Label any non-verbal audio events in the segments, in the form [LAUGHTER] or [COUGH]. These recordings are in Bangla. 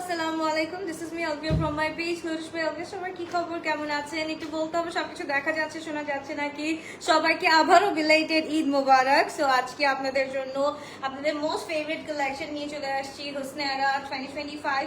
আসসালামু আলাইকুম this is me Albia from my page ভাই আলবিয়া সবার কি খবর, কেমন আছেন? একটু বলতে হবে, সবকিছু দেখা যাচ্ছে, শোনা যাচ্ছে নাকি? সবাইকে আবারও বিলাইটেড ঈদ মোবারক। সো আজকে আপনাদের জন্য আপনাদের মোস্ট ফেভারিট কালেকশন নিয়ে চলে আসছি, Hosne Ara twenty twenty five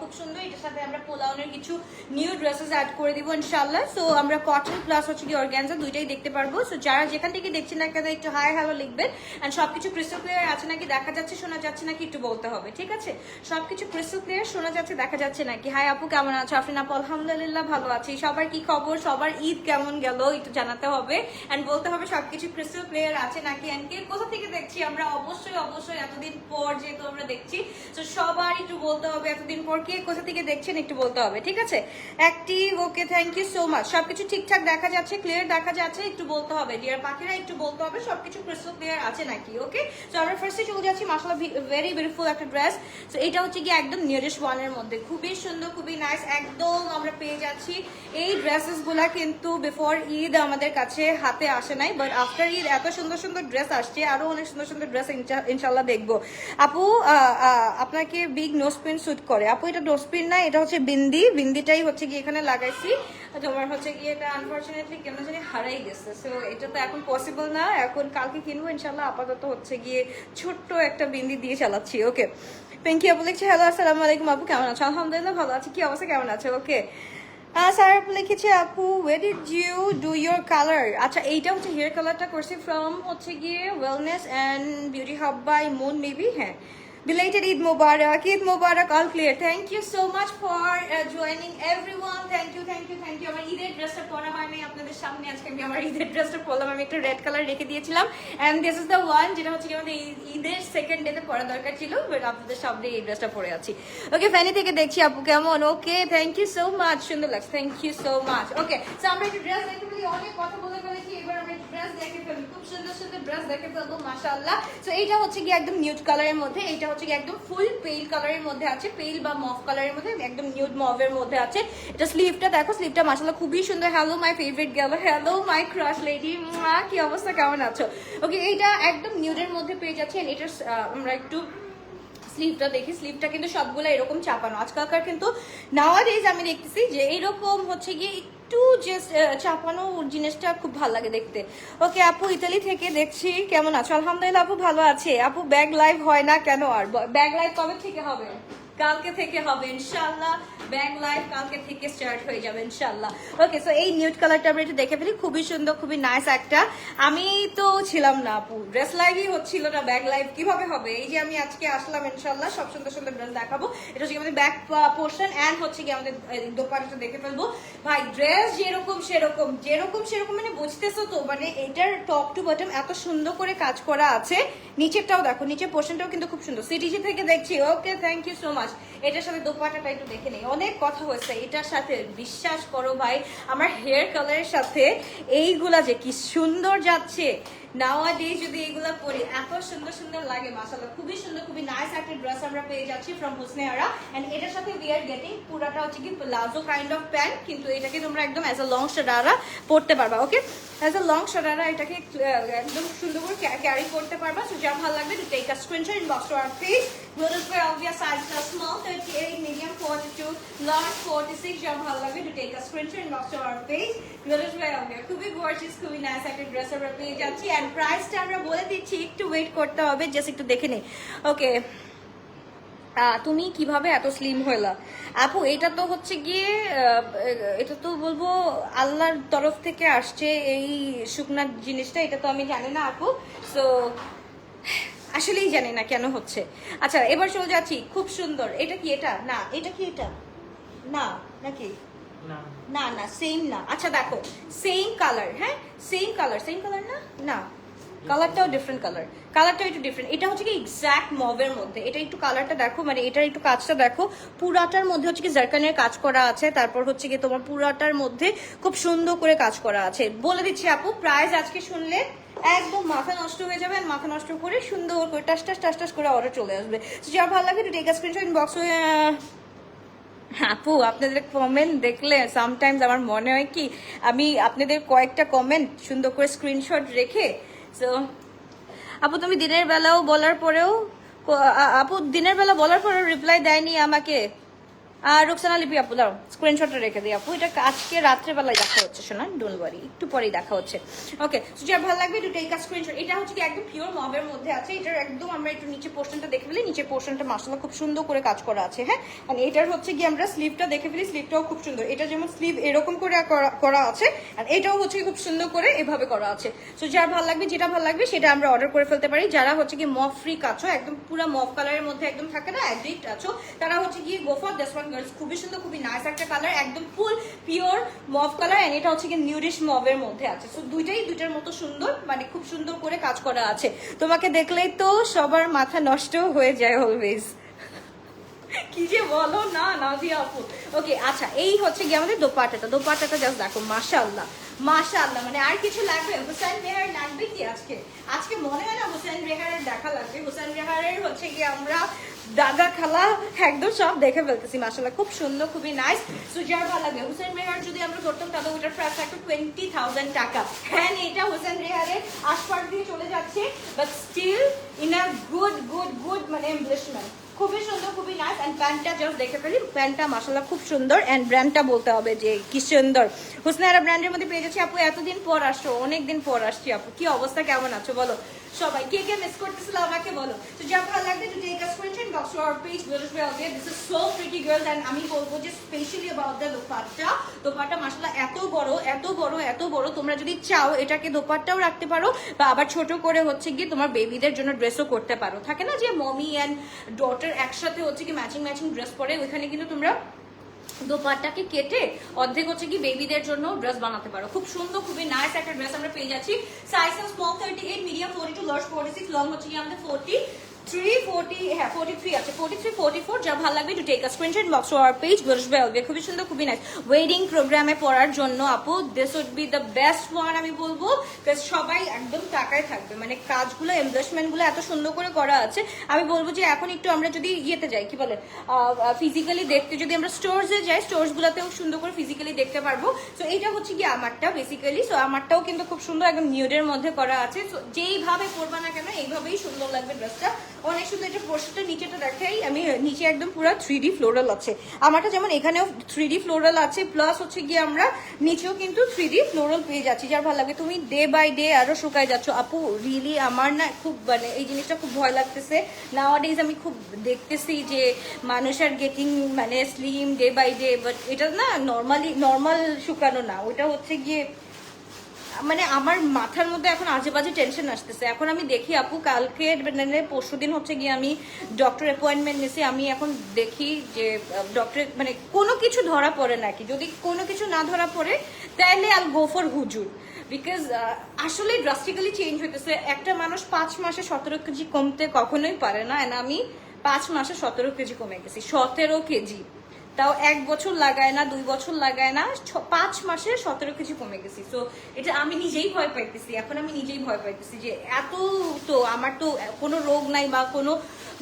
খুব সুন্দর। এটার সাথে আমরা পোলাউনের কিছু নিউ ড্রেসেস অ্যাড করে দিব ইনশাল্লাহ সো আমরা কটন প্লাস হচ্ছে কি অর্গ্যানজা দুইটাই দেখতে পারব। সো যারা যেখান থেকে দেখছেন না কেন, একটু হাই হ্যালো লিখবেন। অ্যান্ড সবকিছু ক্রিস্টাল ক্লিয়ার আছে নাকি, দেখা যাচ্ছে, শোনা যাচ্ছে নাকি, একটু বলতে হবে, ঠিক আছে? সবকিছু ক্রিস্টাল ক্লিয়ার শোনা যাচ্ছে, দেখা যাচ্ছে নাকি? হাই আপু, কেমন আছো? আফরিন আপু, আলহামদুলিল্লাহ ভালো আছি। সবার কি খবর? সবার ঈদ কেমন গেল? একটু জানাতে হবে। অ্যান্ড বলতে হবে সবকিছু ক্রিস্টাল ক্লিয়ার আছে নাকি? অ্যান্ড কে, কোথা থেকে দেখছি আমরা? অবশ্যই অবশ্যই এতদিন পর যেহেতু আমরা দেখছি, তো সবার একটু বলতে হবে, এতদিন পর কে কোথা থেকে দেখছেন একটু বলতে হবে, ঠিক আছে? Active okay thank you so much সবকিছু ঠিকঠাক দেখা যাচ্ছে ক্লিয়ার দেখা যাচ্ছে, একটু বলতে হবে। ডিয়ার পাখিরা, একটু বলতে হবে, সবকিছু ক্রিস্টাল ক্লিয়ার আছে নাকি? ওকে তো আমরা ফার্স্টে চলে যাচ্ছি মাসালা ভেরি বিউটিফুল একটা ড্রেস তো এটা হচ্ছে কি একদম নিয়ারেস্ট ওয়ানের মধ্যে। খুবই সুন্দর, খুবই নাইস একদম আমরা পেয়ে যাচ্ছি। এই ড্রেসেসগুলা কিন্তু বিফোর ঈদ আমাদের কাছে হাতে আসে নাই বাট আফটার ঈদ এত সুন্দর সুন্দর ড্রেস আসছে, আরও অনেক সুন্দর সুন্দর ড্রেস ইনশাল্লাহ দেখব। আপু আপনাকে বিগ নোসপিন স্যুট করে। আপু, এটা নোসপিন না, এটা হচ্ছে বিন্দি। বিন্দিটাই হচ্ছে কি এখানে লাগাইছি। তোমার হচ্ছে কি এটা আনফর্চুনেটলি কেন জানি হারাই গেছে। সো এটা তো এখন পসিবল না। এখন কালকে কিনবো ইনশাল্লাহ আপাতত হচ্ছে গিয়ে ছোট্ট একটা বিন্দি দিয়ে চালাচ্ছি ওকে পিঙ্কি আপু লিখছে হ্যালো আসসালামু আলাইকুম আপু, কেমন আছো? আলহামদুলিল্লাহ ভালো আছি। কি অবস্থা? কেমন আছে? ওকে স্যার আপু লিখেছে, আপু where did you do your colour আচ্ছা এইটা হচ্ছে হেয়ার কালারটা করছি ফ্রম হচ্ছে গিয়ে wellness and beauty hub by Moon maybe হ্যাঁ। Belated Eid Mubarak, Eid Mubarak, all clear. Thank you so much for uh, joining everyone. Thank you, thank you, thank you. আমার ঈদের ড্রেসটা পরা হয় নাই আপনাদের সামনে আজকে আমি আমার ঈদের ড্রেসটা পরলাম। আমি একটা রেড কালার রেখে দিয়েছিলাম। And this is the one যেটা হচ্ছে কি আমাদের ঈদ- ঈদের সেকেন্ড ডেতে পরা দরকার ছিল বাট আপনাদের সামনে এই ড্রেসটা পরে আছি। ওকে ফ্যানি থেকে দেখছি আপু কেমন? Okay thank you so much সুন্দর লাগছে। Thank you so much okay so আমরা একটু ড্রেস দেখে ফেলি অনেক কথা বলে ফেলেছি এবার আমরা ড্রেস দেখে ফেলি খুব সুন্দর সুন্দর ড্রেস দেখে ফেলব মাশাআল্লাহ। সো এইটা হচ্ছে কি একদম নিউড কালারের মধ্যে এইটা হচ্ছে একদম ফুল পেল কালারের মধ্যে আছে পেল বা মফ কালারের মধ্যে, একদম নিউড মভের মধ্যে আছে। এটা স্লিভটা দেখো স্লিভটা মাশাআল্লাহ খুবই সুন্দর। Hello my favourite girl hello my crush lady মা কি অবস্থা, কেমন আছো? ওকে এইটা একদম নিউডের মধ্যে পেয়ে যাচ্ছে, and এটার আমরা একটু স্লিভটা দেখি। স্লিভটা কিন্তু সবগুলো এরকম চাপানো। আজকালকার কিন্তু নাওয়াডেজ আমি দেখতেছি যে এরকম হচ্ছে গিয়ে একটু চাপানো জিনিসটা খুব ভালো লাগে দেখতে। ওকে আপু ইতালি থেকে দেখছি, কেমন আছো? আলহামদুলিল্লাহ, আপু ভালো আছে। আপু ব্যাগ লাইভ হয় না কেন আর? ব্যাগ লাইভ কবে থেকে হবে? কালকে থেকে হবে ইনশাল্লাহ ব্যাংক লাইফ কালকে থেকে স্টার্ট হয়ে যাবে ইনশাল্লাহ ওকে সো এই নিউড কালারটা আমরা একটু দেখে ফেলি। খুবই সুন্দর, খুবই নাইস একটা। আমি তো ছিলাম না, আপু। ড্রেস লাইভই হচ্ছিল না ব্যাগ লাইভ কীভাবে হবে? এই যে আমি আজকে আসলাম ইনশাল্লাহ সব সুন্দর সুন্দর ড্রেস দেখাবো। এটা হচ্ছে আমাদের ব্যাক পোর্শন অ্যান্ড হচ্ছে কি আমাদের দোকানটা দেখে ফেলব। ভাই ড্রেস যেরকম সেরকম যেরকম সেরকম মানে বুঝতেছো তো মানে এটার টপ টু বটম এত সুন্দর করে কাজ করা আছে। নিচেরটাও দেখো, নিচের পোর্শনটাও কিন্তু খুব সুন্দর। সিটিজি থেকে দেখছি। Okay thank you so much এটার সাথে দোপাটাটা একটু দেখে নেই। অনেক কথা হয়েছে। এটার সাথে বিশ্বাস করো ভাই, আমার হেয়ার কালারের সাথে এইগুলা যে কি সুন্দর যাচ্ছে। নাওয়া ডে যদি এগুলা পরি এত সুন্দর সুন্দর লাগে মাসাল্লাহ খুবই সুন্দর খুবই নাইস একটা ড্রেস আমরা পেয়ে যাচ্ছি ফ্রম হুসনে আরা এন্ড এটার সাথে উই আর গেটিং পুরাটা হচ্ছে কি প্লাজো কাইন্ড অফ প্যান্ট কিন্তু এটাকে তোমরা একদম অ্যাজ আ লং শারারা পরতে পারবা okay as a long sharara এটাকে একদম সুন্দর করে ক্যারি করতে পারবা সো যা ভালো লাগবে to take a screenshot inbox to our page Noodles for obvious size are small 38, medium 42, large 46 যা ভালো লাগবে to take a screenshot inbox to our page Noodles for obvious খুবই গর্জিয়াস খুবই নাইস একটা ড্রেস আমরা পেয়ে যাচ্ছি। এন্ড প্রাইসটা আমরা বলে দিচ্ছি, একটু ওয়েট করতে হবে জাস্ট একটু দেখে নে। ওকে তুমি কীভাবে এত স্লিম হইলা? আপু, এটা তো হচ্ছে গিয়ে এটা তো বলব আল্লাহর তরফ থেকে আসছে এই শুকনা জিনিসটা, এটা তো আমি জানি না আপু। সো আসলেই জানি না কেন হচ্ছে। আচ্ছা এবার চলে যাচ্ছি। খুব সুন্দর। এটা কি এটা? না, এটা কি এটা? না, নাকি? না। না সেম না। আচ্ছা দেখো সেম কালার হ্যাঁ? সেম কালার সেম কালার না? না। কালারটাও ডিফারেন্ট কালার কালারটাও একটু ডিফারেন্ট এটা হচ্ছে কি এক্স্যাক্ট মবের মধ্যে। এটা একটু কালারটা দেখো মানে এটার একটু কাজটা দেখো। পুরাটার মধ্যে হচ্ছে কি জারকানের কাজ করা আছে। তারপর হচ্ছে কি তোমার পুরাটার মধ্যে খুব সুন্দর করে কাজ করা আছে। বলে দিচ্ছি আপু প্রাইস আজকে শুনলে একদম মাথা নষ্ট হয়ে যাবে মাথা নষ্ট করে সুন্দর করে টাস টাস টাস টাস করে অর্ডার চলে আসবে। যার ভালো লাগে একটু টেক স্ক্রিনশট ইনবক্স আপু, আপনাদের কমেন্ট দেখলে সামটাইমস আমার মনে হয় কি, আমি আপনাদের কয়েকটা কমেন্ট সুন্দর করে স্ক্রিনশট রেখে সো আপু, তুমি দিনের বেলাও বলার পরেও আপু, দিনের বেলা বলার পরেও রিপ্লাই দেয়নি আমাকে। আর রোকসানা লিপি আপু দাঁড়ো স্ক্রিনশটটা রেখে দিই আপু। এটা আজকে রাত্রেবেলায় দেখা হচ্ছে শোনা ডোন্ট ওয়ারি একটু পরেই দেখা হচ্ছে। ওকে সো যার ভালো লাগবে, একটু টেক স্ক্রিনশট এটা হচ্ছে কি একদম পিওর মবের মধ্যে আছে, এটার একদম আমরা একটু নিচে পোর্শনটা দেখে ফেলি। নিচে পোর্শনটা মাসালা খুব সুন্দর করে কাজ করা আছে হ্যাঁ? আর এটার হচ্ছে কি আমরা স্লিভটা দেখে ফেলি স্লিভটাও খুব সুন্দর। এটা যেমন স্লিভ এরকম করে করা- আছে আর এটাও হচ্ছে খুব সুন্দর করে এভাবে করা আছে। সো যার ভালো লাগবে, যেটা ভালো লাগবে, সেটা আমরা অর্ডার করে ফেলতে পারি। যারা হচ্ছে কি মফ ফ্রি আছো একদম পুরো মফ কালারের মধ্যে একদম থাকে না অ্যাডিক্ট আছো, তারা হচ্ছে কি গো ফর ওয়ান গার্লস খুবই সুন্দর, খুবই নাইস একটা কালার একদম full pure mauve colour and এটা হচ্ছে কি নিউরিশ মভের মধ্যে আছে। সো দুইটাই, দুইটার মতো সুন্দর মানে খুব সুন্দর করে কাজ করা আছে। তোমাকে দেখলেই তো সবার মাথা নষ্ট হয়ে যায় অলওয়েজ কি যে বলো? না নাদিয়া আপু। ওকে আচ্ছা এই হচ্ছে গিয়ে আমাদের দোপাটাটা দোপাটাটা জাস্ট দেখো, মাশাআল্লাহ মাশাআল্লাহ মানে আর কিছু লাগবে? হোসেন রেহার লাগবে কি আজকে? আজকে মনে হয় না হোসেন রেহারের দেখা লাগবে। হোসেন রেহারের হচ্ছে গিয়ে আমরা দাগা খালা, একদম সব দেখে ফেলতেছি, মাশাআল্লাহ, খুব সুন্দর, খুবই নাইস সো যার ভালো লাগে, হোসেন রেহার যদি আমরা ধরতাম, তাহলে ওটার প্রাইস থাকতো টোয়েন্টি থাউজেন্ড টাকা। হ্যাঁ এটা হোসেন রেহারের আশপাশ দিয়ে চলে যাচ্ছে but still in a good good good মানে এমব্লিশমেন্ট খুবই সুন্দর, খুবই নাইস এন্ড প্যান্টটা জাস্ট দেখে ফেলি, প্যান্টটা মাসাল্লাহ খুব সুন্দর এন্ড ব্র্যান্ডটা বলতে হবে যে কি সুন্দর। হুসনারা ব্র্যান্ডের মধ্যে পেয়ে যাচ্ছি, আপু, এতদিন পর আসছো অনেক দিন পর আসছি, আপু, কি অবস্থা, কেমন আছো, বলো। সবাই, কে কে মিস করতেছিল আমাকে বলো। তো যা ভালো লাগবে to take a goes way out this is so pretty girls and আমি বলব যে specially about the dupatta. Dupatta মাশাআল্লাহ এত বড় এত বড় এত বড়। তোমরা যদি চাও এটাকে দোপাট্টাও রাখতে পারো, বা আবার ছোট করে হচ্ছে গিয়ে তোমার বেবিদের জন্য ড্রেসও করতে পারো। থাকে না যে মমি অ্যান্ড ডটার একসাথে হচ্ছে কি ম্যাচিং ম্যাচিং ড্রেস পরে, ওইখানে কিন্তু তোমরা দোপাট্টাকে কেটে অর্ধেক হচ্ছে কি বেবিদের জন্য ড্রেস বানাতে পারো। খুব সুন্দর, খুবই নাইস একটা ড্রেস আমরা পেয়ে যাচ্ছি। Size small thirty eight medium forty two large forty six long হচ্ছে কি আমাদের ফোর্টি থ্রি ফোর্টি হ্যাঁ ফোর্টি থ্রি আছে। ফোর্টি থ্রি ফোর্টি ফোর যা ভালো লাগবে খুবই সুন্দর, খুবই ওয়েডিং প্রোগ্রামে পড়ার জন্য, আপু would be the best one আমি বলব সবাই একদম টাকায় থাকবে। মানে কাজগুলো এত সুন্দর করে করা আছে, আমি বলব যে এখন একটু আমরা যদি ইয়েতে যাই, কি বলে ফিজিক্যালি দেখতে যদি আমরা স্টোরসে যাই স্টোরসগুলোতেও সুন্দর করে ফিজিক্যালি দেখতে পারব। সো এইটা হচ্ছে কি আমারটা বেসিক্যালি সো আমারটাও কিন্তু খুব সুন্দর, একদম নিউডের মধ্যে করা আছে। যেইভাবে করবা না কেন, এইভাবেই সুন্দর লাগবে ড্রেসটা অনেক সুন্দর এটা পোর্শনটা নিচেটা দেখাই, আমি নিচে একদম পুরো থ্রি ডি ফ্লোরাল আছে। আমারটা যেমন এখানেও থ্রি ফ্লোরাল আছে প্লাস হচ্ছে গিয়ে আমরা নিচেও কিন্তু থ্রি ডি ফ্লোরাল পেয়ে যাচ্ছি, যার ভালো লাগে। তুমি ডে বাই ডে আরও শুকায় যাচ্ছ। আপু রিয়েলি আমার না খুব মানে এই জিনিসটা খুব ভয় লাগতেছে। নাওয়াডেজ আমি খুব দেখতেছি যে মানুষ আর গেটিং মানে slim day by day but এটা না নর্মালি নর্মাল শুকানো না। ওটা হচ্ছে গিয়ে মানে আমার মাথার মধ্যে এখন আজে বাজে টেনশন আসতেছে। এখন আমি দেখি আপু, কালকে মানে পরশু দিন হচ্ছে গিয়ে আমি ডক্টর অ্যাপয়েন্টমেন্ট নিয়েছি আমি এখন দেখি যে ডক্টর মানে কোনো কিছু ধরা পড়ে নাকি। যদি কোনো কিছু না ধরা পড়ে, তাহলে আল গো ফর হুজুর। বিকজ আসলে ড্রাস্টিক্যালি চেঞ্জ হইতেছে। একটা মানুষ পাঁচ মাসে সতেরো কেজি কমতে কখনোই পারে না। And আমি পাঁচ মাসে সতেরো কেজি কমে গেছি। সতেরো কেজি। তাও এক বছর লাগায় না, দুই বছর লাগায় না পাঁচ মাসে সতেরো কেজি কমে গেছি। তো এটা আমি নিজেই ভয় পাইতেছি, এখন আমি নিজেই ভয় পাইতেছি যে এত তো আমার তো কোনো রোগ নাই বা কোনো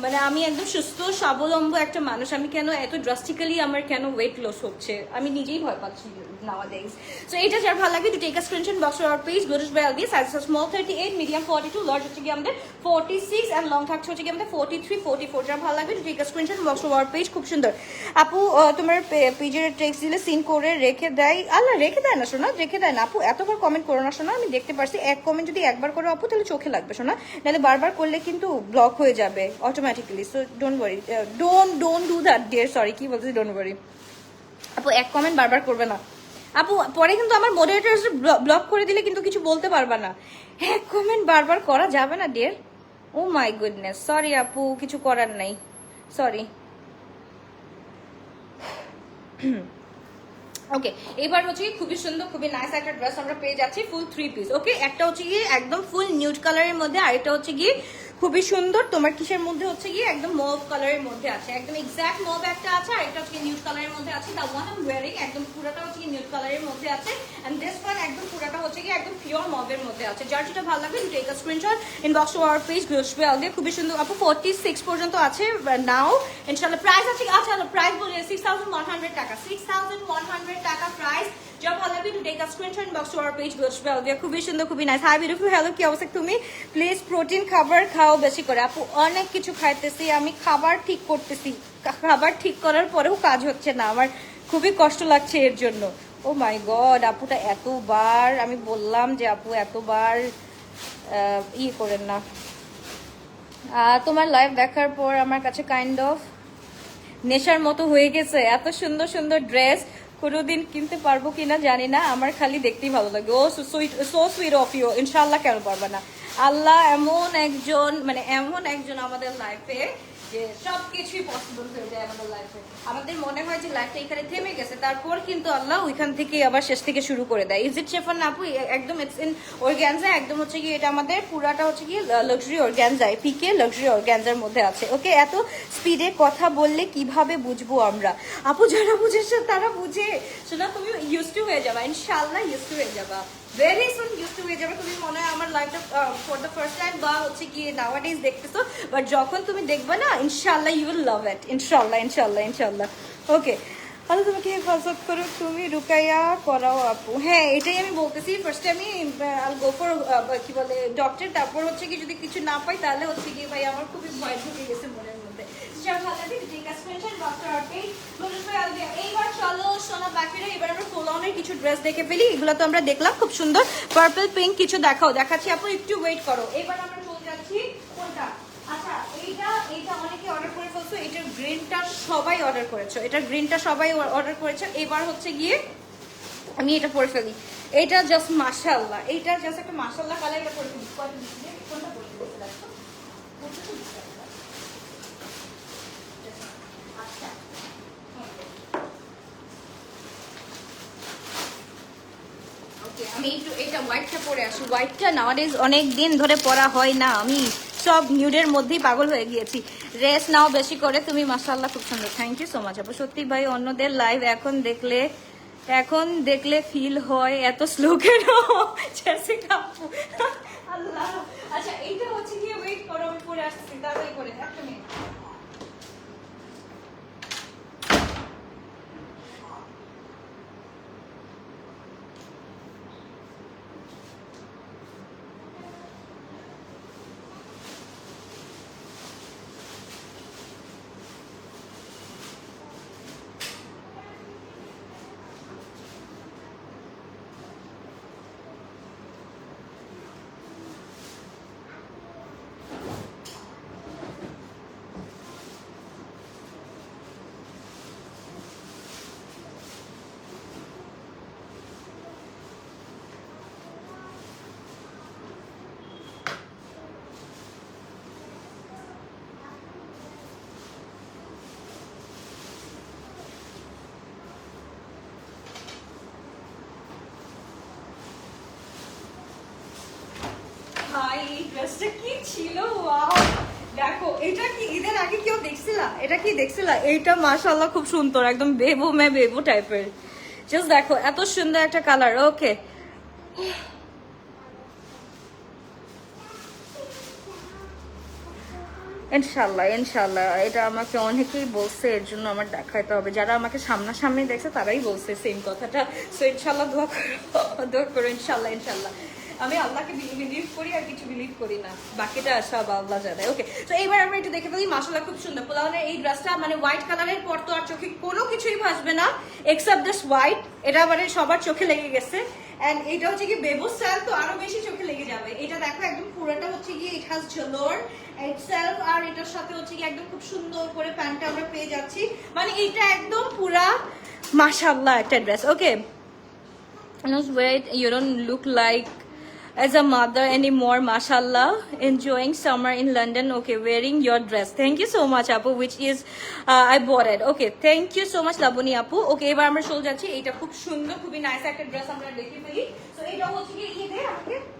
মানে আমি একদম সুস্থ, স্বাবলম্ব একটা মানুষ, আমি কেন এত ড্রাস্টিক্যালি আমার কেন ওয়েট লস হচ্ছে? আমি নিজেই ভয় পাচ্ছি nowadays. So, এটা যার ভালো লাগে to take a screenshot box to our page Gurish by LB size is small 38 medium 42 large হচ্ছে কি আমাদের 46 and long থাকছে হচ্ছে কি আমাদের 43 44 যার ভালো to take a screenshot box to our page, খুব সুন্দর। আপু তোমার পেজের টেক্সট দিলে সিন করে রেখে দেয়। আল্লাহ, রেখে দেয় না শোনা রেখে দেয় না। আপু, এতবার কমেন্ট করো না শোনা আমি দেখতে পারছি, এক কমেন্ট যদি একবার করো আপু, তাহলে চোখে লাগবে শোনা নাহলে বারবার করলে কিন্তু ব্লক হয়ে যাবে automatically so don't worry don't don't do that dear sorry কি বলছি ডোন্ট ওয়ারি আপু, এক কমেন্ট বারবার করবে না। আপু, পরে কিন্তু আমার মডারেটর ব্লক করে দিলে কিন্তু কিছু বলতে পারবা না। এক কমেন্ট বারবার করা যাবে না dear oh my goodness sorry আপু, কিছু করার নাই। সরি [CLEARS THROAT] ওকে এবার হচ্ছে কি খুবই সুন্দর, খুবই নাইস একটা ড্রেস আমরা পেয়ে যাচ্ছি ফুল থ্রি পিস ওকে একটা হচ্ছে গিয়ে একদম ফুল নিউড কালারের মধ্যে, আর একটা হচ্ছে গিয়ে খুবই সুন্দর। তোমার কিসের মধ্যে হচ্ছে গিয়ে একদম মভ কালারের মধ্যে আছে। একদম এক্সাক্ট মভ একটা আছে আর একটা হচ্ছে নিউড কালারের মধ্যে আছে। দা ওয়ান আম ওয়ারিং একদম পুরোটা হচ্ছে নিউড কালারের মধ্যে আছে। এন্ড দিস ওয়ান একদম পুরোটা হচ্ছে গিয়ে একদম পিওর মভের মধ্যে আছে। যার যেটা ভালো লাগবে take a screenshot inbox to our page গ্রোসবে আগে খুবই সুন্দর। আপু ফোর্টি সিক্স পর্যন্ত আছে নাও ইনশাল্লাহ প্রাইস আছে আচ্ছা প্রাইস বলে সিক্স থাউজেন্ড ওয়ান হান্ড্রেড টাকা। সিক্স থাউজেন্ড ওয়ান হান্ড্রেড টাকা প্রাইস যা ভালো লাগবে to take screenshot inbox to our page গ্রোসবে আগে খুবই সুন্দর, খুবই নাইস হাই বিউটিফুল হ্যালো কি অবস্থা তুমি? প্লিজ প্রোটিন খাবার খাও। বেশি করে। আপু, অনেক কিছু খাইতেছি, আমি খাবার ঠিক করতেছি। খাবার ঠিক করার পরেও কাজ হচ্ছে না। আমার খুবই কষ্ট লাগছে এর জন্য। ও মাই গড আপুটা এতবার, আমি বললাম যে আপু এতবার ইয়ে করেন না। তোমার লাইভ দেখার পর আমার কাছে কাইন্ড অফ নেশার মতো হয়ে গেছে। এত সুন্দর সুন্দর ড্রেস কোনোদিন কিনতে পারব কিনা জানি না। আমার খালি দেখতেই ভালো লাগে। Oh so sweet of you ইনশাল্লাহ কেন পারবে না? আল্লাহ এমন একজন মানে এমন একজন আমাদের লাইফে যে সব কিছুই পসিবল হয়ে যায় আমাদের লাইফে আমাদের মনে হয় যে লাইফটা এখানে থেমে গেছে, তারপর কিন্তু আল্লাহ ওইখান থেকে আবার শেষ থেকে শুরু করে দেয়। ইজ ইট শেফান আপু একদম ইটস ইন অর্গ্যানজা একদম হচ্ছে কি এটা আমাদের পুরাটা হচ্ছে কি লাক্সারি অর্গ্যানজা পিকে লাক্সারি অর্গ্যানজার মধ্যে আছে। ওকে, এত স্পিডে কথা বললে কীভাবে বুঝব আমরা? আপু যারা বুঝেছে তারা বুঝে। শোনা তুমি ইউজ টু হয়ে যাবা ইনশাল্লাহ ইউজ টু হয়ে যাবা। ভেরি সুন ইউজ টু হয়ে যাবে। তুমি মনে হয় আমার লাইফটা ফর দ্য ফার্স্ট টাইম বা হচ্ছে গিয়ে কি নাওয়াডেজ দেখতেছো। বাট যখন তুমি দেখবে না ইনশাল্লাহ ইউ উইল লাভ ইট ইনশাল্লাহ ইনশাল্লাহ ইনশাল্লাহ ওকে তাহলে তুমি কি হেফাজত করো? তুমি, রুকাইয়া করাও আপু। হ্যাঁ এটাই আমি বলতেছি। ফার্স্টে আমি আল গো ফর কি বলে ডক্টর তারপর হচ্ছে কি যদি কিছু না পাই, তাহলে হচ্ছে কি ভাই, আমার খুবই ভয় ঢুকে গেছে এইবার সোনা বাকিরা এবার আমরা কিছু ড্রেস দেখে এগুলো তো আমরা দেখলাম, খুব সুন্দর। পিঙ্ক কিছু দেখাও। দেখাচ্ছি আপু, একটু ওয়েট করো। এবার আমরা যাচ্ছি কোনটা? আচ্ছা এইটা এইটা অর্ডার করে সবাই অর্ডার এটার সবাই অর্ডার এবার হচ্ছে গিয়ে আমি এটা পরে ফেলি। এটা জাস্ট মাশাআল্লাহ। এইটা জাস্ট একটা মাশাআল্লাহ কালার এটা পরে ফেলি কোনটা তো বুঝতে পারছি না। আচ্ছা ওকে অনেক দিন ধরে পরা হয় না। আমি সব নিউডের মধ্যেই পাগল হয়ে গিয়েছি। রেস্ট নাও বেশি করে। তুমি মাসাল্লাহ খুব সুন্দর। থ্যাংক ইউ সো মাচ সত্যি ভাই, অন্যদের লাইভ এখন দেখলে এখন দেখলে ফিল হয় এত স্লো কেন? আচ্ছা এইটা হচ্ছে গিয়ে ওয়েট করো, আমি পরে আসছি। তাড়াতাড়ি করে একটা মিনিট ইনশাল্লাহ ইনশাল্লাহ এটা আমাকে অনেকেই বলছে, এর জন্য আমার দেখাইতে হবে। যারা আমাকে সামনাসামনি দেখছে, তারাই বলছে সেম কথাটা। দোয়া ইনশাল্লাহ ইনশাল্লাহ আমি আল্লাহকে বিলিভ করি আর কিছু বিলিভ করি না। বাকিটা সব আল্লাহ জানে। ওকে তো এইবার আমরা একটু দেখে ফেলি মাসাল্লাহ খুব সুন্দর। পোলাওনের এই ড্রেসটা মানে হোয়াইট কালারের পর তো আর চোখে কোনো কিছুই ভাসবে না এক্সেপ্ট দিস হোয়াইট এটা মানে সবার চোখে লেগে গেছে। এন্ড এটা হচ্ছে কি, বেবু তো আরও বেশি চোখে লেগে যাবে। এটা দেখো একদম পুরোটা হচ্ছে কি ইট হ্যাজ ঝোলোর সেলফ আর এটার সাথে হচ্ছে কি একদম খুব সুন্দর করে প্যান্টটা আমরা পেয়ে যাচ্ছি। মানে এটা একদম পুরা মাশাআল্লাহ একটা dress okay wait you don't look like as a mother anymore mashallah enjoying summer in london okay wearing your dress thank you so much apu which is uh, i bought it okay thank you so much labuni apu okay এবার আমরা চলে যাচ্ছি এটা খুব সুন্দর খুবই নাইস একটা ড্রেস আমরা দেখে ফেলি তো এটা হচ্ছে কি ইয়ে দে আমাকে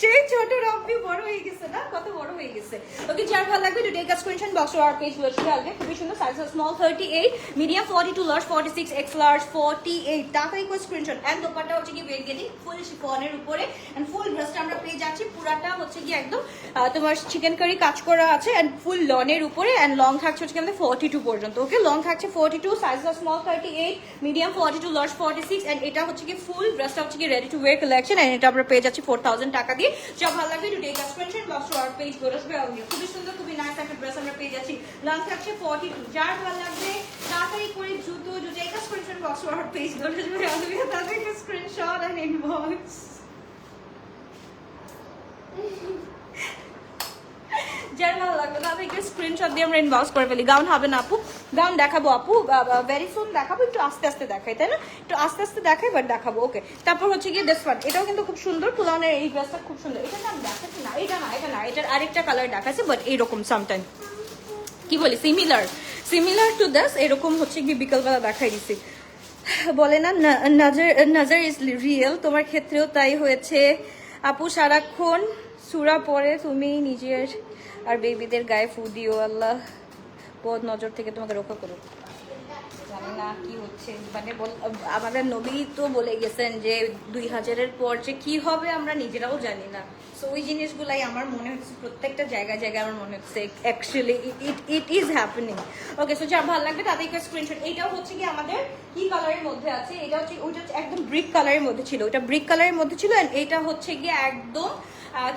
সেই ছোট রব্বি বড় হয়ে গেছে না? কত বড় হয়ে গেছে? ওকে যার ভালো লাগবে to take a screenshot box our page lassi আসবে খুবই সুন্দর size small 38 medium 42 large 46 X large 48 টাকা ইকুয়াল স্ক্রিনশট এন্ড দোপাট্টা হচ্ছে কি ওয়েট গেটিং ফুল শিফনের উপরে। এন্ড ফুল ড্রেসটা আমরা পেয়ে যাচ্ছি। পুরাটা হচ্ছে কি একদম তোমার চিকেন কারি কাজ করা আছে। এন্ড ফুল লনের উপরে। এন্ড লং থাকছে হচ্ছে আমাদের 42 পর্যন্ত। ওকে লং থাকছে 42 size small 38 medium 42 large 46 and এটা হচ্ছে কি ফুল ড্রেসটা হচ্ছে কি ready to wear collection and এটা আমরা পেয়ে যাচ্ছি 4000 টাকা দিয়ে। যা ভালো লাগবে today screenshot box our page আউলিয়া খুবই সুন্দর, খুবই নাইস একটা ড্রেস আমরা পেয়ে যাচ্ছি। লাস্ট থাকছে 42 যার ভালো লাগবে, তাড়াতাড়ি করে জুতো জুতো a screenshot box our page গোরসবে আউলিয়া তাড়াতাড়ি স্ক্রিনশট ইনবক্স স্ক্রিনশট হবে না আপু। দেখাবো আপু। ভেরি দেখাবো, একটু আস্তে আস্তে দেখাই, তাই না? একটু আস্তে আস্তে দেখাই বাট দেখাবো ওকে তারপর হচ্ছে গিয়ে ওয়ান এটাও কিন্তু খুব সুন্দর। এই খুব সুন্দর। আরেকটা কালার বাট এইরকম সামটাইম কি বলি? সিমিলার সিমিলার টু দাস এরকম হচ্ছে গিয়ে বিকালবেলা দেখাই দিছি। বলে না- নজর নজর ইজ রিয়েল তোমার ক্ষেত্রেও তাই হয়েছে। আপু, সারাক্ষণ সুরা পরে তুমি নিজের আর বেবিদের গায়ে ফু দিও, আল্লাহ। বদ নজর থেকে তোমাকে রক্ষা করো জানি না কি হচ্ছে। মানে আমাদের নবী তো বলে গেছেন যে দুই হাজারের পর যে কি হবে আমরা নিজেরাও জানি না। সো ওই জিনিসগুলাই আমার মনে হচ্ছে প্রত্যেকটা জায়গায় জায়গায় আমার মনে হচ্ছে actually it it is happening okay so যার ভালো লাগবে তাদেরকে স্ক্রিনশট এইটাও হচ্ছে কি আমাদের কি কালারের মধ্যে আছে? এটা হচ্ছে, ওইটা একদম ব্রিক কালারের মধ্যে ছিল। ওটা ব্রিক কালারের মধ্যে ছিল and এটা হচ্ছে গিয়ে একদম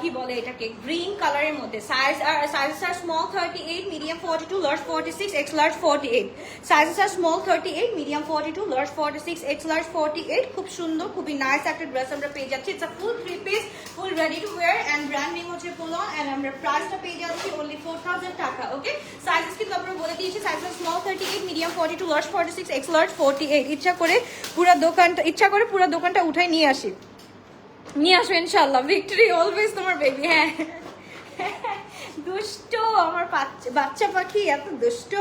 কি বলে এটাকে? গ্রিন কালারের মধ্যে। Size are sizes are small thirty eight medium forty two large forty six X large forty eight sizes are small thirty eight medium forty two large forty six X large forty eight খুব সুন্দর, খুবই নাইস একটা ড্রেস আমরা পেয়ে যাচ্ছি। It's full three piece full ready to wear and brand name হচ্ছে পোলন অ্যান্ড আমরা প্রাইসটা পেয়ে যাচ্ছি অনলি ফোর থাউজেন্ড টাকা ওকে সাইজেস কিন্তু আমরা বলে দিয়েছি sizes small thirty eight medium forty two large forty six X large forty eight ইচ্ছা করে পুরো দোকানটা, ইচ্ছা করে পুরো দোকানটা উঠাই নিয়ে আসি। নিয়ে আসো ইনশাল্লাহ ভিক্টরি অলওয়েজ তোমার বেবি হ্যাঁ। দুষ্ট, আমার বাচ্চা পাখি, এত দুষ্ট।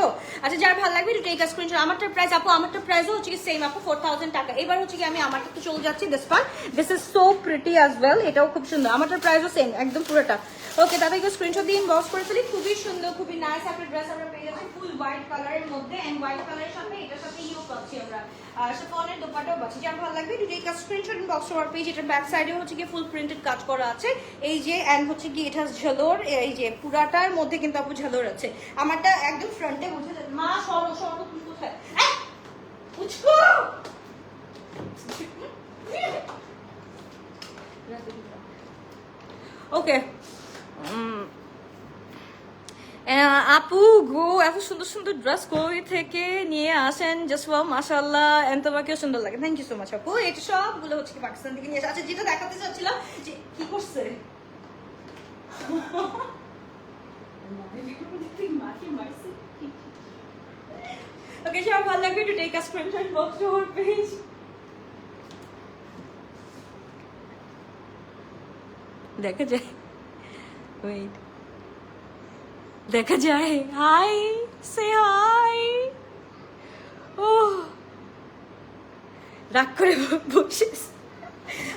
আচ্ছা যার ভালো লাগবে একটু টেক স্ক্রিনশট আমারটার প্রাইস আপু আমারটার প্রাইসও হচ্ছে কি সেম আপু ফোর থাউজেন্ড টাকা। এবার হচ্ছে কি আমি আমারটা তো চলে যাচ্ছি this per this is so pretty as well এটাও খুব সুন্দর। আমারটার প্রাইসও সেম একদম পুরোটা। ওকে তাদের একটু স্ক্রিনশট দিয়ে ইনবক্স করে ফেলি। খুবই সুন্দর, খুবই নাইস একটা ড্রেস আমরা পেয়ে যাচ্ছি ফুল হোয়াইট কালারের মধ্যে। এন্ড হোয়াইট কালারের সাথে, এটার সাথে ইউ পাচ্ছি আমরা। শিফনের দোপাটাও পাচ্ছি যার ভালো লাগবে টেক আ স্ক্রিনশট ইনবক্স করার পেজ এটার ব্যাক সাইডে হচ্ছে কি ফুল প্রিন্টেড কাজ করা আছে। এই যে এন্ড হচ্ছে কি এটা ঝালোর এই যে পুরাটার মধ্যে কিন্তু আপু ঝালোর আছে। আমারটা একদম ফ্রন্টে বুঝে মা সরো সরো তুমি কোথায়? উচকো ওকে আপু, গো, এত সুন্দর সুন্দর ড্রেস কই থেকে নিয়ে আসেন? জাস্ট ওয়াও মাশাআল্লাহ এন্ড তোমাকেও সুন্দর লাগে। থ্যাংক ইউ সো মাচ আপু। এটা সবগুলো হচ্ছে কি পাকিস্তান থেকে নিয়ে আসে আচ্ছা যেটা দেখাতে চাচ্ছিলাম, যে কি করছে? ওকে সব ভালো লাগবে to take a screenshot page দেখা যায়। ওয়েট দেখা যায়। হাই সে হাই ও রাগ করে বসে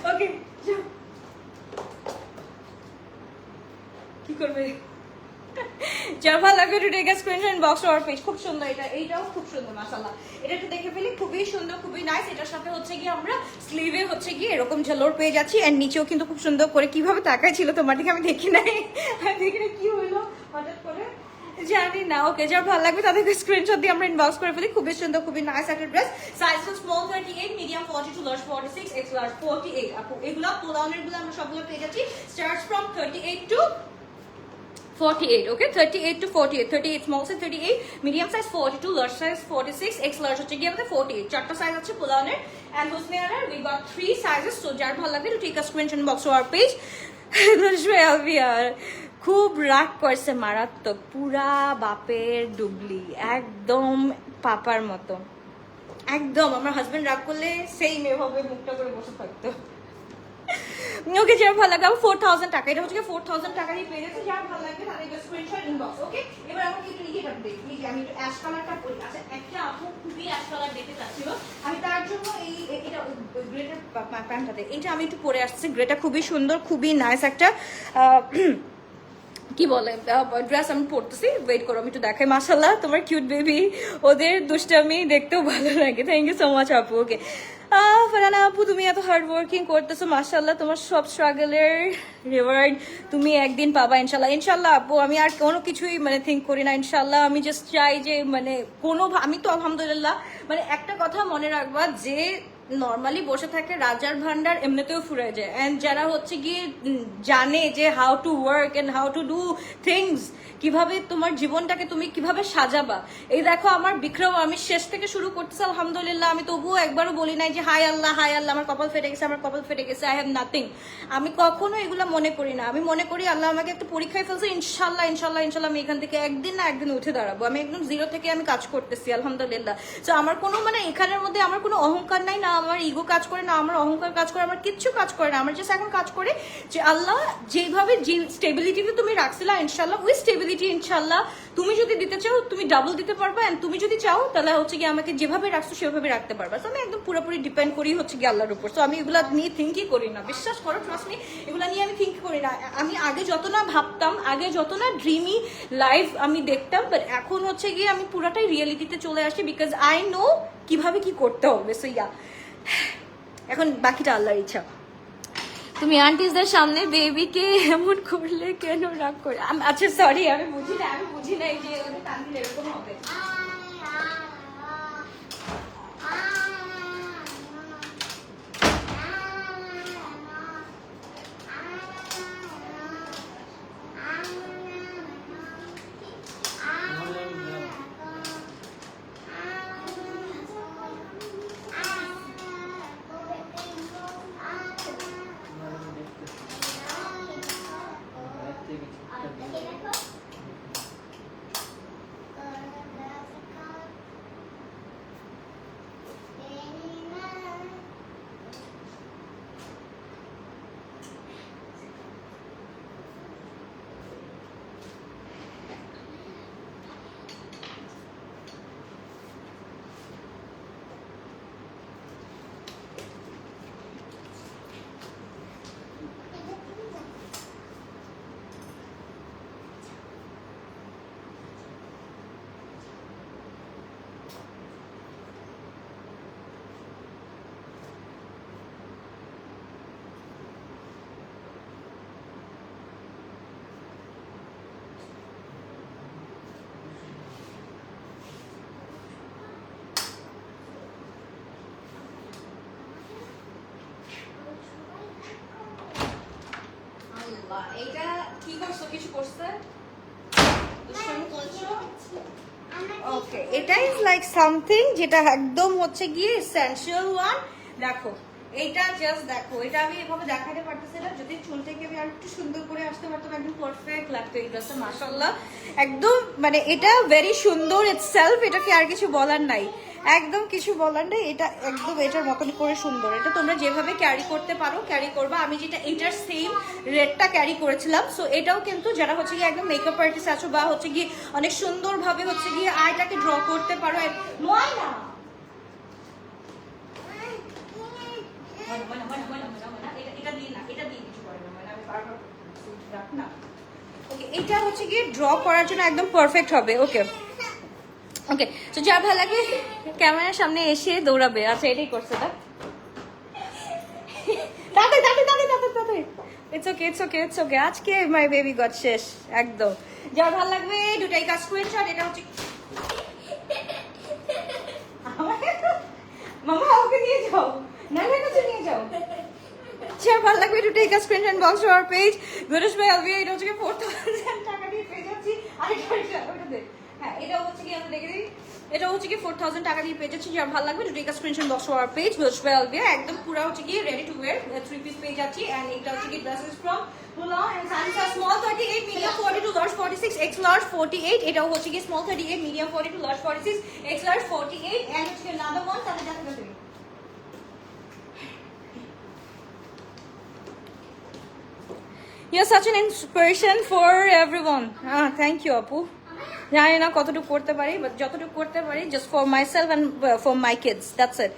ওকে কি করবে? যার ভালো লাগবে to take screenshot box our page খুব সুন্দর এটা। এইটাও খুব সুন্দর, মাশাআল্লাহ। এটা একটু দেখে ফেলি। খুবই সুন্দর, খুবই নাইস এটার সাথে হচ্ছে কি আমরা স্লিভে হচ্ছে কি এরকম ঝালোর পেয়ে যাচ্ছি। এন্ড নিচেও কিন্তু খুব সুন্দর করে। কীভাবে তাকাই ছিল তোমার দিকে আমি দেখি নাই। আমি দেখি না কি হইল জানি না, ওকে যার ভালো লাগবে তাদেরকে স্ক্রিনশট দিয়ে আমরা ইনবক্স করে ফেলি। খুবই সুন্দর, খুবই নাইস একটা dress size small thirty eight medium forty two large forty six X large forty eight আপু, এগুলো পোলাউনেরগুলো আমরা সবগুলো পেয়ে যাচ্ছি। Start from thirty eight to 48 okay? 38 to 48 38 small size 38 medium size 42 large size 46 x large হচ্ছে গিয়ে আমাদের 48 চারটা সাইজ এন্ড যার ভালো আলভিয়ার [LAUGHS] খুব রাগ করছে মারাত্মক পুরা বাপের ডুবলি একদম পাপার মতো একদম আমার হাজবেন্ড রাগ করলে সেই মেয়েভাবে মুখটা করে বসে থাকতো ওকে যার ভালো লাগে ফোর থাউজেন্ড টাকা এটা হচ্ছে ফোর থাউজেন্ড টাকা দিয়ে পেয়ে যার ভালো লাগবে স্ক্রিনশট ইনবক্স ওকে এবার এই আমি একটু অ্যাশ কালারটা পরি আচ্ছা একটা আপু খুবই অ্যাশ কালার দেখতে চাচ্ছিল আমি তার জন্য এই এটা গ্রেটার প্যান্টটাতে এটা আমি একটু পরে আসছি গ্রেটা খুবই সুন্দর খুবই নাইস একটা কি বলে ড্রেস আমি পরতেছি ওয়েট করো, আমি একটু দেখাই। মাসাল্লাহ তোমার কিউট বেবি ওদের দুষ্টামি দেখতেও ভালো লাগে। থ্যাংক ইউ সো মাচ আপু ওকে ফারানা আপু, তুমি এত হার্ড ওয়ার্কিং করতেছো মাসাল্লাহ তোমার সব স্ট্রাগলের রিওয়ার্ড তুমি একদিন পাবা ইনশাল্লাহ ইনশাল্লাহ আপু, আমি আর কোনো কিছুই মানে থিঙ্ক করি না ইনশাল্লাহ আমি জাস্ট চাই যে মানে কোনো, আমি তো আলহামদুলিল্লাহ মানে একটা কথা মনে রাখবা যে নর্মালি বসে থাকে রাজার ভান্ডার, এমনিতেও ফুরে যায়। অ্যান্ড যারা হচ্ছে গিয়ে জানে যে how to work and how to do things কীভাবে তোমার জীবনটাকে তুমি কীভাবে সাজাবা। এই দেখো আমার বিক্রম, আমি শেষ থেকে শুরু করতেছি, আলহামদুলিল্লাহ। আমি তবুও একবারও বলি নাই যে হাই আল্লাহ হাই আল্লাহ, আমার কপাল ফেটে গেছে, আমার কপাল ফেটে গেছে আই হ্যাভ নাথিং আমি কখনো এগুলো মনে করি না। আমি মনে করি আল্লাহ আমাকে একটা পরীক্ষায় ফেলছে, ইনশাল্লাহ ইনশাল্লাহ ইনশাল্লাহ আমি এখান থেকে একদিন না একদিন উঠে দাঁড়াবো। আমি একদম জিরো থেকে আমি কাজ করতেছি, আলহামদুলিল্লাহ। তো আমার কোনো মানে এখানের মধ্যে আমার কোনো অহংকার নাই না আমার ইগো কাজ করে না, আমার অহংকার কাজ করে, আমার কিচ্ছু কাজ করে না। আমার জাস্ট এখন কাজ করে যে আল্লাহ যেভাবে যে স্টেবিলিটিতে তুমি রাখছিলা ইনশাল্লাহ ওই স্টেবিলিটি ইনশাল্লাহ তুমি যদি দিতে চাও, তুমি ডাবল দিতে পারবা and তুমি যদি চাও, তাহলে হচ্ছে গিয়ে আমাকে যেভাবে রাখছো, সেভাবে রাখতে পারবা। তো আমি একদম পুরোপুরি ডিপেন্ড করি হচ্ছে গিয়ে আল্লাহর উপর। তো আমি এগুলা নিয়ে থিঙ্কই করি না। বিশ্বাস করো ট্রাস্ট মি এগুলা নিয়ে আমি থিঙ্ক করি না। আমি আগে যত না ভাবতাম, আগে যত না ড্রিমি লাইফ আমি দেখতাম বাট এখন হচ্ছে গিয়ে আমি পুরাটাই রিয়েলিটিতে চলে আসি বিকজ আই নো কীভাবে কি করতে হবে। সো ইয়া এখন বাকিটা আল্লাহর ইচ্ছা। তুমি আন্টিসদের সামনে বেবিকে এমন করলে কেন রাগ করে? আম- আচ্ছা সরি আমি বুঝি না আমি বুঝি না এই যে এরকম হবে। এটা কি করছ? কিছু করছে? ওকে এটা ইজ লাইক সামথিং যেটা একদম হচ্ছে গিয়ে এসেনশিয়াল ওয়ান দেখো এইটা জাস্ট দেখো এটা আমি এভাবে দেখাতে পারতেছি না। যদি আমি আর একটু সুন্দর করে আসতে পারতাম একদম পারফেক্ট লাগতো এই ড্রেসটা একদম মানে এটা ভেরি সুন্দর ইটসেলফ এটাকে আর কিছু বলার নাই। একদম কিছু বলার নেই, এটা একদম এটার মতন করে সুন্দর। এটা তোমরা যেভাবে ক্যারি করতে পারো ক্যারি করবা। আমি যেটা এটার সেম রেডটা ক্যারি করেছিলাম সো এটাও কিন্তু যারা হচ্ছে গিয়ে একদম মেকআপ আর্টিস্ট আছো বা হচ্ছে গিয়ে অনেক সুন্দরভাবে হচ্ছে গিয়ে আয়টাকে ড্র করতে পারো এটা হচ্ছে গিয়ে ড্র করার জন্য একদম পারফেক্ট হবে ওকে ওকে তো যা ভালো লাগে, ক্যামেরার সামনে এসে দৌড়াবে। আচ্ছা এটাই করছে তাড়াতাড়ি তাড়াতাড়ি ইটস ওকে আজকে মাই বেবি শেষ, একদম। যা লাগবে, দুটাই কাজ স্ক্রিনশট এটা লাগবে বক্স পেজ গরিশ ভাই আমি এটা হচ্ছে হ্যাঁ এটা হচ্ছে কি এটা হচ্ছে কি ফোর থাউজেন্ড টাকা দিয়ে পেয়ে যাচ্ছি যার ভালো লাগবে to take screenshot box our page ভাই আলবিয়া একদম পুরো হচ্ছে কি ready to wear three piece পেয়ে যাচ্ছি এন্ড এটা হচ্ছে কি dresses from Pula and size are small 38, medium 42, large 46, X large 48. এটাও হচ্ছে কি small 38, medium 42, large 46, X large 48 and হচ্ছে another one তাহলে দেখো তুমি You're such an inspiration for everyone. Ah, thank you, আপু জানি না কতটুকু করতে পারি বাট যতটুকু করতে পারি just for myself and for my kids that's it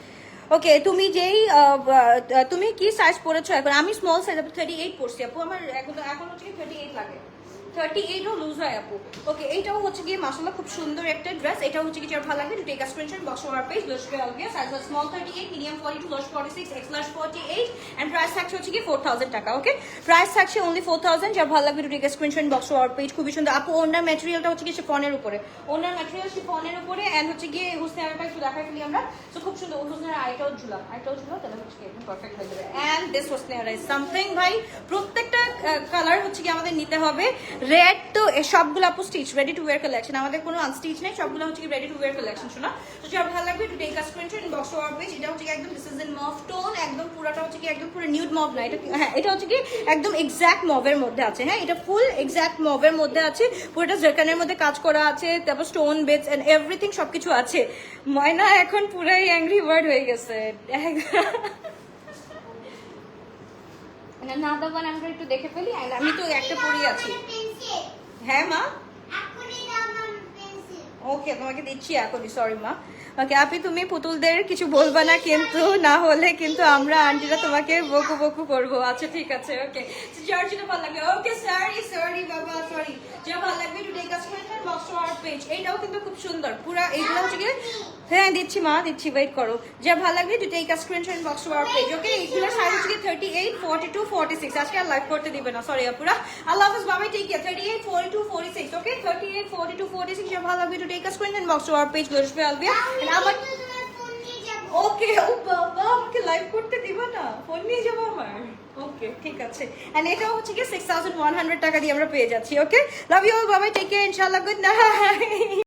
okay তুমি যেই আহ, আহ, তুমি কি সাইজ পরেছো এখন? আমি স্মল সাইজ থার্টি এইট পরছি আপু আমার এখন এখন হচ্ছে থার্টি এইট লাগে। থার্টি এইটও লুজ হয় আপু। ওকে এইটাও হচ্ছে গিয়ে মাসাল্লাহ খুব সুন্দর একটা ড্রেস এটা হচ্ছে যার ভালো লাগবে take screenshot box our page loss অলভিয়া size small thirty eight medium forty two loss forty six X large forty eight and price থাকছে হচ্ছে কি ফোর থাউজেন্ড টাকা ওকে প্রাইস থাকছে অনলি ফোর থাউজেন্ড যার ভালো লাগবে take screenshot box our page খুবই সুন্দর। আপু, ওনার ম্যাটেরিয়ালটা হচ্ছে কি ফোনের উপরে। ওনার ম্যাটেরিয়াল ফোনের উপরে অ্যান্ড হচ্ছে গিয়ে হুসনারটা একটু দেখাই ফেলি আমরা। তো খুব সুন্দর হুসনার আইটাও ঝুলা। আইটাও ঝুলা তাহলে হচ্ছে একদম পারফেক্ট হয়ে যাবে। অ্যান্ড দিস হুসনার ইজ সামথিং ভাই, প্রত্যেকটা কালার হচ্ছে কি আমাদের নিতে হবে। রেড তো সবগুলো আপু stitch ready to wear collection আমাদের কোনো আনস্টিচ নেই সবগুলো হচ্ছে রেডি টু ওয়্যার কালেকশন শোনা তো যার ভালো লাগবে একটু টেক স্ক্রিনশট বক্স ওয়ার এটা হচ্ছে একদম this is in mauve tone একদম পুরোটা হচ্ছে কি একদম পুরো নিউড মভ না এটা হ্যাঁ এটা হচ্ছে কি একদম এক্স্যাক্ট মভের মধ্যে আছে হ্যাঁ এটা ফুল এক্স্যাক্ট মভের মধ্যে আছে পুরোটা জারকানের মধ্যে কাজ করা আছে তারপর স্টোন বেডস এন্ড এভরিথিং সবকিছু আছে ময়না এখন পুরাই অ্যাংরি ওয়ার্ড হয়ে গেছে না একটু দেখে ফেলি আমি তো একটা পড়ি আছি হ্যাঁ মা? ওকে তোমাকে দিচ্ছি এখনই সরি মা। ওকে আপনি, তুমি পুতুলদের কিছু বলবা না, কিন্তু না হলে কিন্তু আমরা আন্টিরা তোমাকে বকু বকু করব। আচ্ছা ঠিক আছে ওকে যার ভালো লাগবে। ওকে সরি সরি বাবা সরি যা ভালো লাগবে। টেক আস বক্স পেজ এইটাও কিন্তু খুব সুন্দর। পুরা এইগুলো হচ্ছে হ্যাঁ দিচ্ছি মা, দিচ্ছি ওয়েট করো। যা ভালো লাগবে একটু take a screenshot box R page okay এইগুলো সাইজ হচ্ছে thirty eight forty two six আজকে আর লাইভ করতে দিবে না সরি আপুরা। আল্লাহ হাফিজ, বাবাই take care thirty eight forty two forty six okay thirty eight forty two forty six যা ভালো লাগবে take a screenshot box R page গরিশবে আলবিয়া আমার ওকে ও বাবা, আমাকে লাইভ করতে দিবা না। ফোন নিয়ে যাব আমার। ওকে ঠিক আছে। এন্ড এটাও হচ্ছে কি সিক্স থাউজেন্ড ওয়ান হান্ড্রেড টাকা দিয়ে আমরা পেয়ে যাচ্ছি ওকে লাভ ইউ বাবাই টেক কেয়ার ইনশাআল্লাহ গুড নাইট